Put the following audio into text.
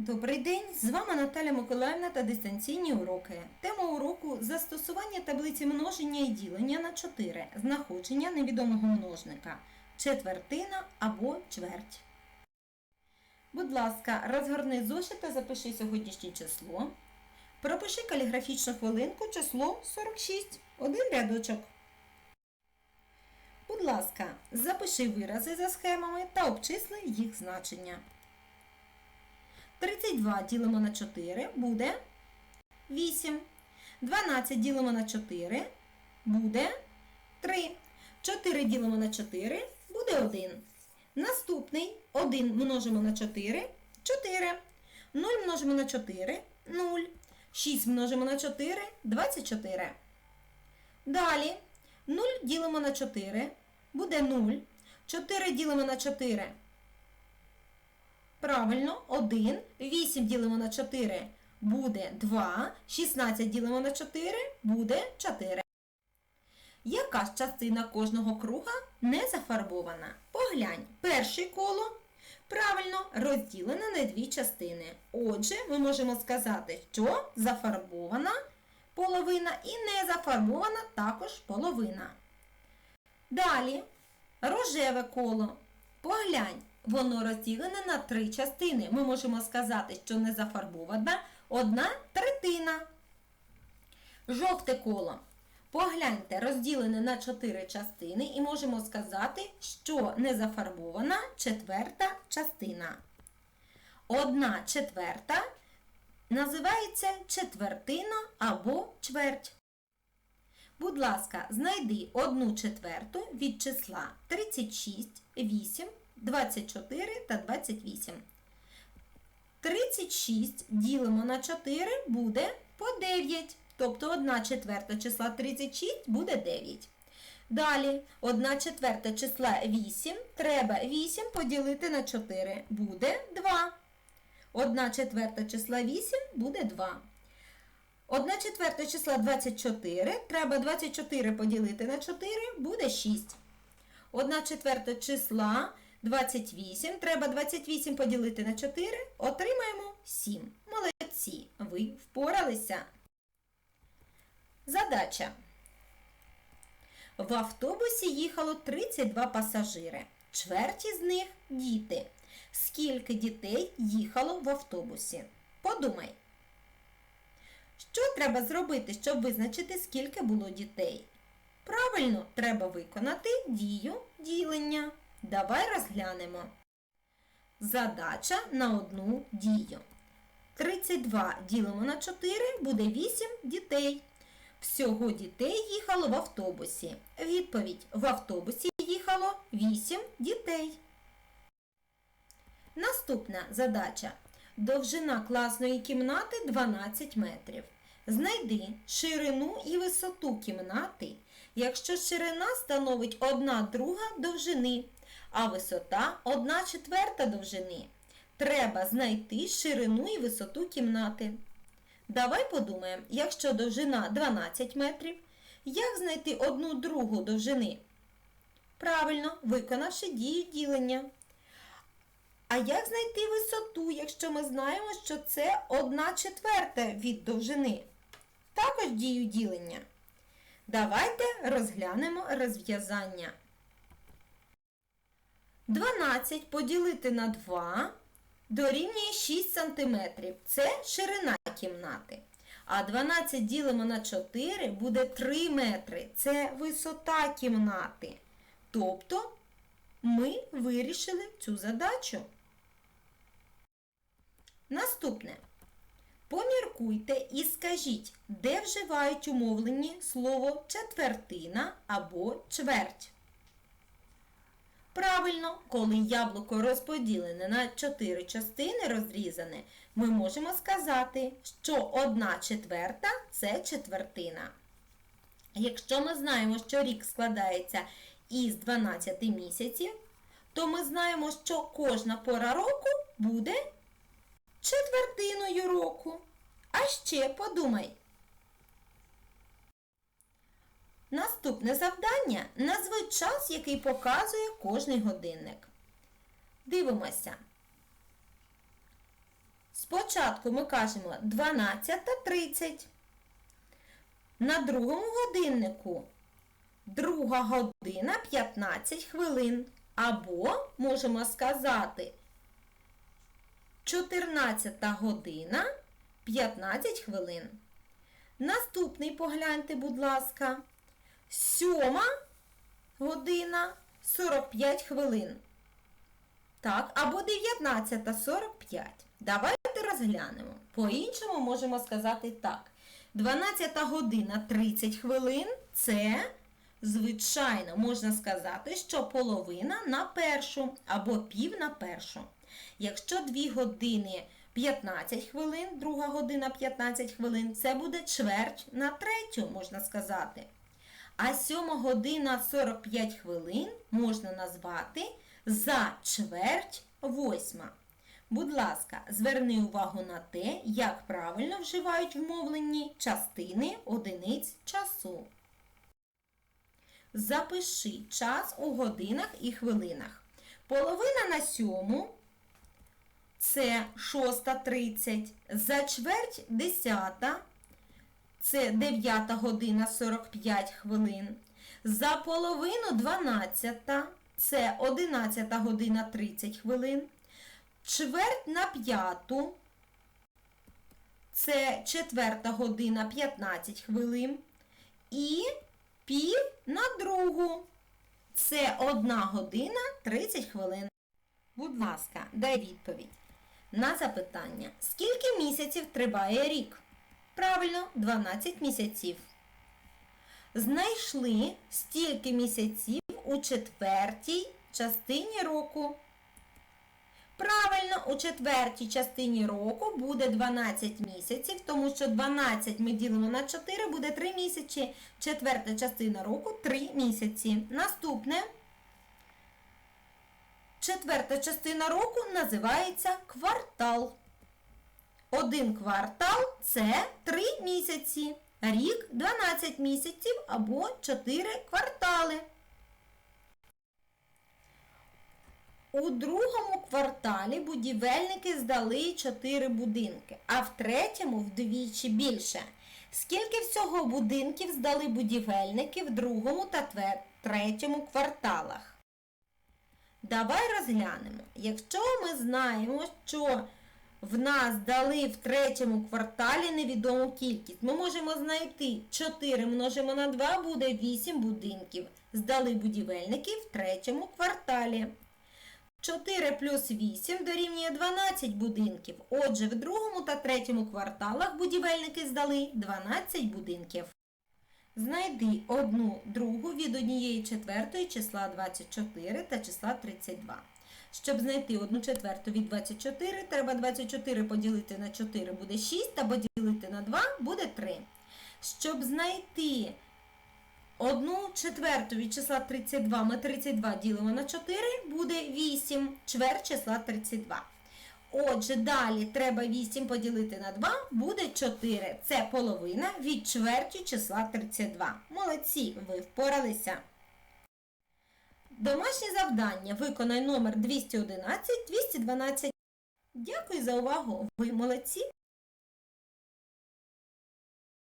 Добрий день! З вами Наталя Миколаївна та дистанційні уроки. Тема уроку застосування таблиці множення і ділення на 4, знаходження невідомого множника, четвертина або чверть. Будь ласка, розгорни зошит та запиши сьогоднішнє число. Пропиши каліграфічну хвилинку число 46, один рядочок. Будь ласка, запиши вирази за схемами та обчисли їх значення. 32 ділимо на 4 буде 8. 12 ділимо на 4 буде 3. 4 ділимо на 4 буде 1. Наступний 1 множимо на 4 4. 0 множимо на 4 0. 6 множимо на 4 24. Далі 0 ділимо на 4 буде 0. 4 ділимо на 4 Правильно, 1. 8 ділимо на 4 буде 2. 16 ділимо на 4 буде 4. Яка ж частина кожного круга не зафарбована? Поглянь, перше коло правильно розділене на дві частини. Отже, ми можемо сказати, що зафарбована половина і не зафарбована також половина. Далі рожеве коло. Поглянь, воно розділене на три частини. Ми можемо сказати, що не зафарбована одна третина. Жовте коло. Погляньте, розділене на чотири частини, і можемо сказати, що не зафарбована четверта частина. Одна четверта називається четвертина або чверть. Будь ласка, знайди одну четверту від числа 36, 8, 24 та 28. 36 ділимо на 4 буде по 9. Тобто 1 четверта числа 36 буде 9. Далі 1 четверта числа 8. Треба 8 поділити на 4. Буде 2. 1 четверта числа 8 буде 2. 1 четверта числа 24. Треба 24 поділити на 4, буде 6. 1 четверта числа 28. Треба 28 поділити на 4. Отримаємо 7. Молодці. Ви впоралися. Задача. В автобусі їхало 32 пасажири. Чверть із них діти. Скільки дітей їхало в автобусі? Подумай. Що треба зробити, щоб визначити, скільки було дітей? Правильно, треба виконати дію ділення. Давай розглянемо. Задача на одну дію. 32 ділимо на 4 буде 8 дітей. Всього дітей їхало в автобусі. Відповідь: в автобусі їхало 8 дітей. Наступна задача. Довжина класної кімнати 12 метрів. Знайди ширину і висоту кімнати, якщо ширина становить 1 друга довжини, а висота 1 четверта довжини. Треба знайти ширину і висоту кімнати. Давай подумаємо, якщо довжина 12 метрів, як знайти одну другу довжини? Правильно, виконавши дію ділення. А як знайти висоту, якщо ми знаємо, що це 1 четверта від довжини? Також дію ділення. Давайте розглянемо розв'язання. 12 поділити на 2 дорівнює 6 см. Це ширина кімнати. А 12 ділимо на 4 буде 3 метри. Це висота кімнати. Тобто ми вирішили цю задачу. Наступне. Поміркуйте і скажіть, де вживають умовлені слово четвертина або чверть. Правильно, коли яблуко розподілене на 4 частини розрізане, ми можемо сказати, що 1 четверта це четвертина. Якщо ми знаємо, що рік складається із 12 місяців, то ми знаємо, що кожна пора року буде четвертиною року. А ще подумай. Наступне завдання назви час, який показує кожний годинник. Дивимося. Спочатку ми кажемо 12.30. На другому годиннику друга година 15 хвилин. Або можемо сказати 14 година 15 хвилин. Наступний погляньте, будь ласка. Сьома година 45 хвилин. Так, або 19.45. Давайте розглянемо. По-іншому можемо сказати так. 12 година 30 хвилин це, звичайно, можна сказати, що половина на першу або пів на першу. Якщо 2 години 15 хвилин, друга година 15 хвилин, це буде чверть на третю, можна сказати. А 7 година 45 хвилин можна назвати за чверть восьма. Будь ласка, зверни увагу на те, як правильно вживають в мовленні частини одиниць часу. Запиши час у годинах і хвилинах. Половина на сьому це 6.30, за чверть 10, це 9 година 45 хвилин. За половину 12, це 11 година 30 хвилин. Чверть на п'яту, це 4 година 15 хвилин. І пів на другу, це 1 година 30 хвилин. Будь ласка, дай відповідь на запитання. Скільки місяців триває рік? Правильно, 12 місяців. Знайшли стільки місяців у четвертій частині року. Правильно, у четвертій частині року буде 12 місяців, тому що 12 ми ділимо на 4, буде 3 місяці. Четверта частина року 3 місяці. Наступне. Четверта частина року називається квартал. Один квартал це 3 місяці. Рік 12 місяців або 4 квартали. У другому кварталі будівельники здали 4 будинки, а в третьому вдвічі більше. Скільки всього будинків здали будівельники в другому та третьому кварталах? Давай розглянемо. Якщо ми знаємо, що в нас дали в третьому кварталі невідому кількість, ми можемо знайти 4 множимо на 2 буде 8 будинків. Здали будівельники в третьому кварталі. 4 плюс 8 дорівнює 12 будинків. Отже, в другому та третьому кварталах будівельники здали 12 будинків. Знайди одну другу від однієї четвертої числа 24 та числа 32. Щоб знайти одну четверту від 24, треба 24 поділити на 4 буде 6, та поділити на 2 буде 3. Щоб знайти одну четверту від числа 32, ми 32 ділимо на 4, буде 8, чверть числа 32. Отже, далі треба 8 поділити на 2, буде 4. Це половина від чверті числа 32. Молодці, ви впоралися. Домашнє завдання виконай номер 211 212. Дякую за увагу. Ви молодці.